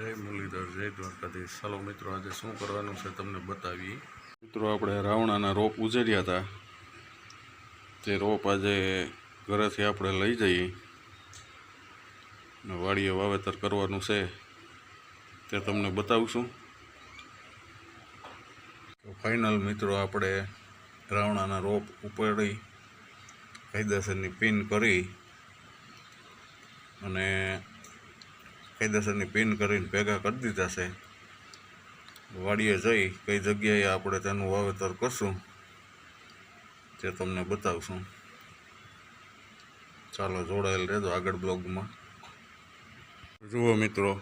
જય મુરલીધર, જય દ્વારકાધીશ. ચાલો મિત્રો, આજે શું કરવાનું છે તમને બતાવીએ. મિત્રો, આપણે રાવણાના રોપ ઉજર્યા હતા. તે રોપ આજે ઘરેથી આપણે લઈ જઈએ. અને વાડીએ વાવેતર કરવાનું છે. તે તમને બતાવશું. ફાઇનલ મિત્રો, આપણે રાવણાના રોપ ઉપાડી કાયદેસરની પિન કરી. અને કાયદેસરની પિન કરીને ભેગા કરી દીધા છે. વાડીએ જઈ કઈ જગ્યાએ આપણે તેનું વાવેતર કરશું તે તમને બતાવશું. ચાલો જોડાયેલ રહેજો આગળ બ્લોગમાં. જુઓ મિત્રો,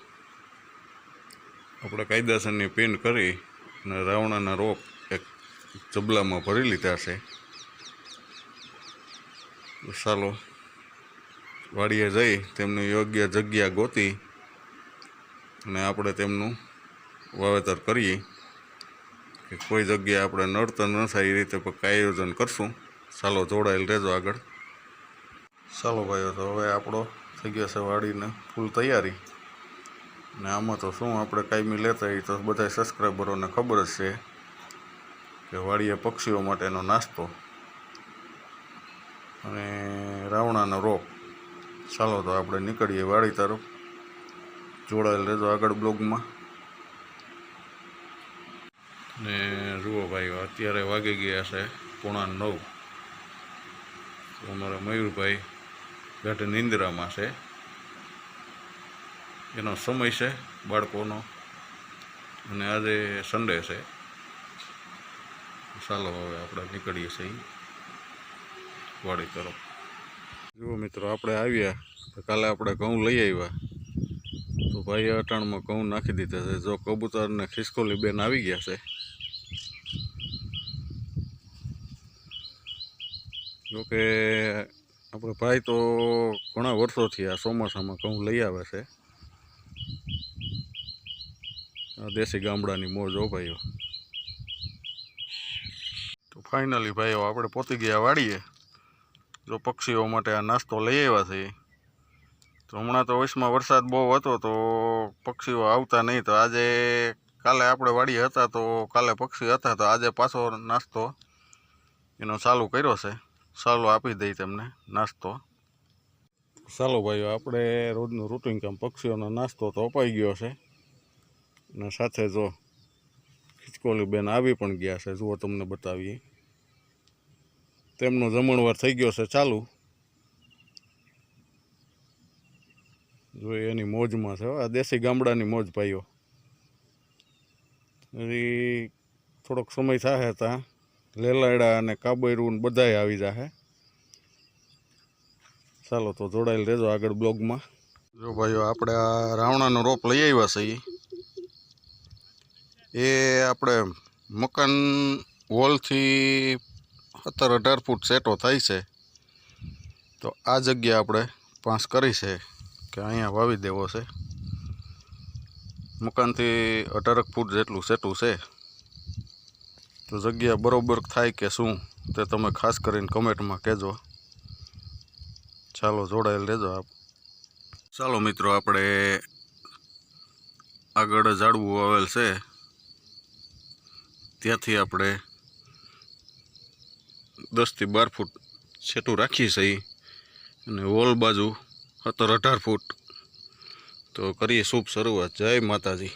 આપણે કાયદેસરની પિન કરી અને રાવણાના રોપ એક જબલામાં ભરી લીધા છે. ચાલો, વાડીએ જઈ તેમની યોગ્ય જગ્યા ગોતી અને આપણે તેમનું વાવેતર કરીએ કે કોઈ જગ્યાએ આપણે નડતર ન થાય એ રીતે આયોજન કરશું. ચાલો જોડાયેલ રહેજો આગળ. ચાલો ભાઈઓ, તો હવે આપણો થઈ ગયો છે વાડીને ફૂલ તૈયારી. ને આમાં તો શું આપણે કાયમી લેતા એ તો બધા સબસ્ક્રાઈબરોને ખબર જ છે કે વાડીએ પક્ષીઓ માટેનો નાસ્તો અને રાવણાનો રોપ. ચાલો તો આપણે નીકળીએ વાડી તરફ. જોડાયેલ રહેજો આગળ બ્લોગમાં. ને જુઓ ભાઈ, અત્યારે વાગી ગયા છે પોણા નવ. અમારા મયુરભાઈ ગાઢ નિંદ્રામાં છે. એનો સમય છે બાળકોનો. અને આજે સન્ડે છે. ચાલો હવે આપણે નીકળીએ છીએ વાડી તરફ. જુઓ મિત્રો, આપણે આવ્યા. તો કાલે આપણે ઘઉં લઈ આવ્યા. તો. ભાઈએ અટાણમાં ઘઉં નાખી દીધા છે. જો કબૂતર ને ખિસકોલી બેન આવી ગયા છે. જોકે આપણે ભાઈ તો ઘણા વર્ષોથી આ ચોમાસામાં ઘઉં લઈ આવે છે. આ દેશી ગામડાની મોજ, હો ભાઈઓ. તો ફાઇનલી ભાઈઓ, આપણે પહોંચી ગયા વાડીએ. જો પક્ષીઓ માટે આ નાસ્તો લઈ આવ્યા છે તો હમણાં તો વયસમાં વરસાદ બહુ હતો તો પક્ષીઓ આવતા નહીં. તો આજે કાલે આપણે વાડીએ હતા તો કાલે પક્ષી હતા તો આજે પાછો નાસ્તો એનો ચાલુ કર્યો છે. ચાલો આપી દઈ તેમને નાસ્તો. ચાલો ભાઈઓ, આપણે રોજનું રૂટિન કામ પક્ષીઓનો નાસ્તો તો અપાઈ ગયો છે. અને સાથે જો ખિચકોલી બેન આવી પણ ગયા છે. જુઓ તમને બતાવીએ. તેમનો જમણવાર થઈ ગયો છે ચાલુ. જો એની મોજમાં છે આ દેશી ગામડાની મોજ ભાઈઓ. હજી થોડોક સમય થશે ત્યાં લેલાયડા અને કાબયરું બધાય આવી જાહે. ચાલો તો જોડાયેલ રહેજો આગળ બ્લોગમાં. જો ભાઈઓ, આપણે આ રાવણાનો રોપ લઈ આવ્યા છે ઈ. એ આપણે મકાન વોલથી સત્તર અઢાર ફૂટ સેટો થાય છે. તો આ જગ્યા આપણે પાસ કરી છે. કે અહીંયા વાવી દેવો છે. મકાનથી અઢારક ફૂટ જેટલું સેટું છે. તો જગ્યા બરોબર થાય કે શું તે તમે ખાસ કરીને કમેન્ટમાં કહેજો. ચાલો જોડાયેલ રહેજો આપ. ચાલો મિત્રો, આપણે આગળ ઝાડવું આવેલ છે. ત્યાંથી આપણે દસથી બાર ફૂટ છેટું રાખીએ છીએ. અને વોલ બાજુ સત્તર અઢાર ફૂટ. તો કરીએ શુભ શરૂઆત. જય માતાજી.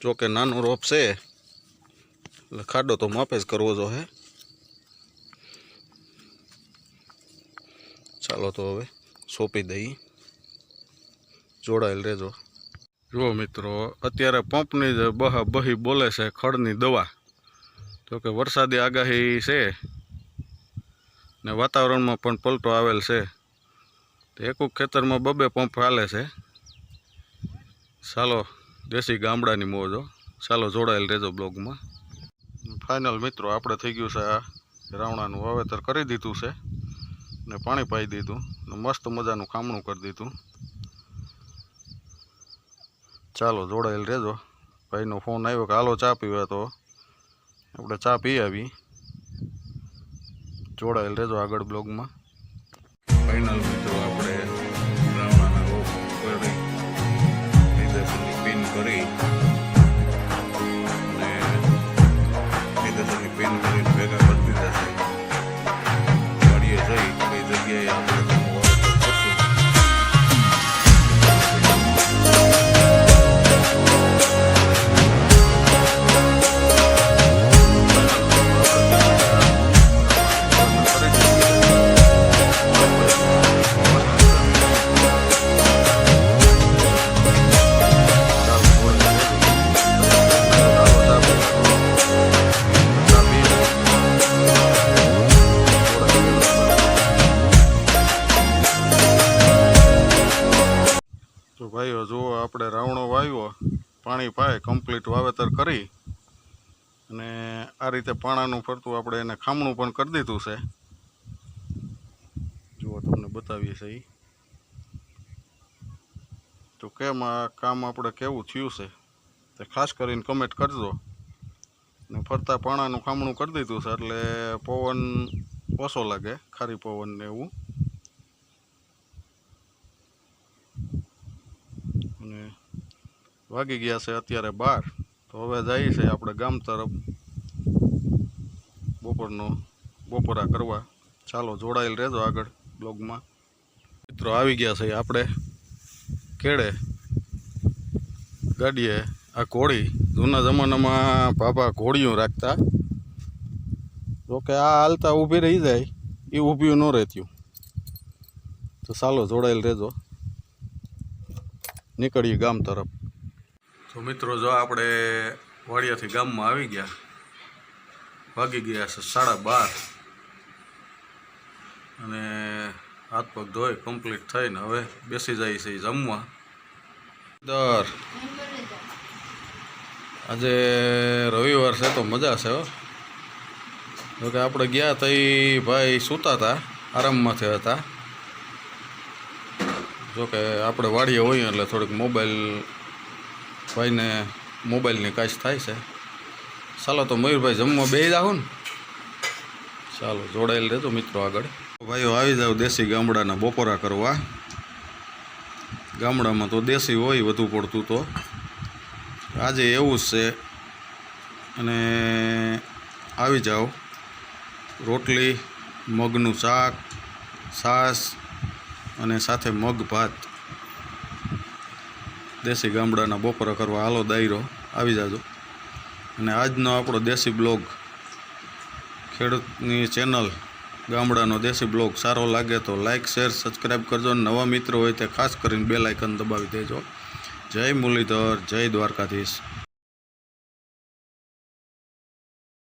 જોકે નાનો રોપ છે, એટલે ખાડો તો માપે જ કરવો જો હે. ચાલો તો હવે સોંપી દઈએ. જોડાયેલ રહેજો. જુઓ મિત્રો, અત્યારે પંપની જ બહા બહી બોલે છે ખડની દવા. તો કે વરસાદી આગાહી છે. ને વાતાવરણમાં પણ પલટો આવેલ છે. એકુક ખેતરમાં બબે પંપ હાલે છે. ચાલો, દેશી ગામડાની મોજો ચાલો, જોડાયેલ રહેજો બ્લોગમાં. ફાઇનલ મિત્રો, આપણે થઈ ગયું છે આ રાવણાનું વાવેતર કરી દીધું છે ને પાણી પાઈ દીધું ને મસ્ત મજાનું ખામણું કરી દીધું. ચાલો, જોડાયેલ રહેજો. ભાઈનો ફોન આવ્યો કે, હાલો, ચા પીવા તો. આપણે ચા પી આવી. જોડાયેલ રહેજો આગળ બ્લોગમાં. ફાઇનલ મિત્રો આપણે બ્રાહ્મણાના રોપ કરી કરી. કમ્પ્લીટ વાવેતર કરી અને આ રીતે પાણાનું ફરતું આપણે એને ખામણું પણ કરી દીધું છે. જુઓ તમને બતાવીએ છે ઈ. તો કેમ આ કામ આપણે કેવું થયું છે? તે ખાસ કરીને કમેન્ટ કરજો. ને ફરતા પાણાનું ખામણું કરી દીધું છે એટલે પવન ઓછો લાગે, ખારી પવન ને એવું. અને વાગી ગયા છે અત્યારે બાર. તો હવે જઈએ છે આપણે ગામ તરફ. બપોરનો, બપોરા કરવા. ચાલો જોડાયેલ રહેજો આગળ બ્લોગમાં. મિત્રો આવી ગયા છે આપણે કેળે ગાડીએ આ ઘોડી. જૂના જમાનામાં બાપા ઘોડીઓ રાખતા. જોકે આ હાલતા ઊભી રહી જાય, એ ઊભ્યું ન રહેતું તો ચાલો જોડાયેલ રહેજો. નીકળીએ ગામ તરફ. તો મિત્રો, જો આપણે વાડિયાથી ગામમાં આવી ગયા, વાગી ગયા છે સાડા બાર. અને હાથ પગ ધોઈ કમ્પ્લીટ થઈને હવે બેસી જાય છે જમવા. દર. આજે રવિવાર છે તો મજા છે હો. જોકે આપણે ગયા તઈ ભાઈ સૂતા હતા, આરામમાંથી હતા. જોકે આપણે વાડીએ હોઈએ એટલે થોડીક મોબાઈલ ભાઈને મોબાઈલની કાચ થાય છે. ચાલો તો મયુરભાઈ જમવા બે જાઓ ને. ચાલો, જોડાયેલ રહેજો મિત્રો આગળ. ભાઈઓ, આવી જાવ દેશી ગામડાના બપોરા કરવા. ગામડામાં તો દેશી હોય વધુ પડતું તો. આજે એવું જ છે. અને આવી જાઓ. રોટલી, મગનું શાક, છાશ અને સાથે મગ ભાત. દેશી ગામડાના બપોરા કરવા હાલો દાયરો, આવી જાજો. અને આજનો આપણો દેશી બ્લોગ, ખેડૂતની ચેનલ, ગામડાનો દેશી બ્લોગ, સારો લાગે તો લાઇક શેર સબસ્ક્રાઈબ કરજો. અને નવા મિત્રો હોય તે ખાસ કરીને બે આઇકન દબાવી દેજો. જય મુરલીધર, જય દ્વારકાધીશ.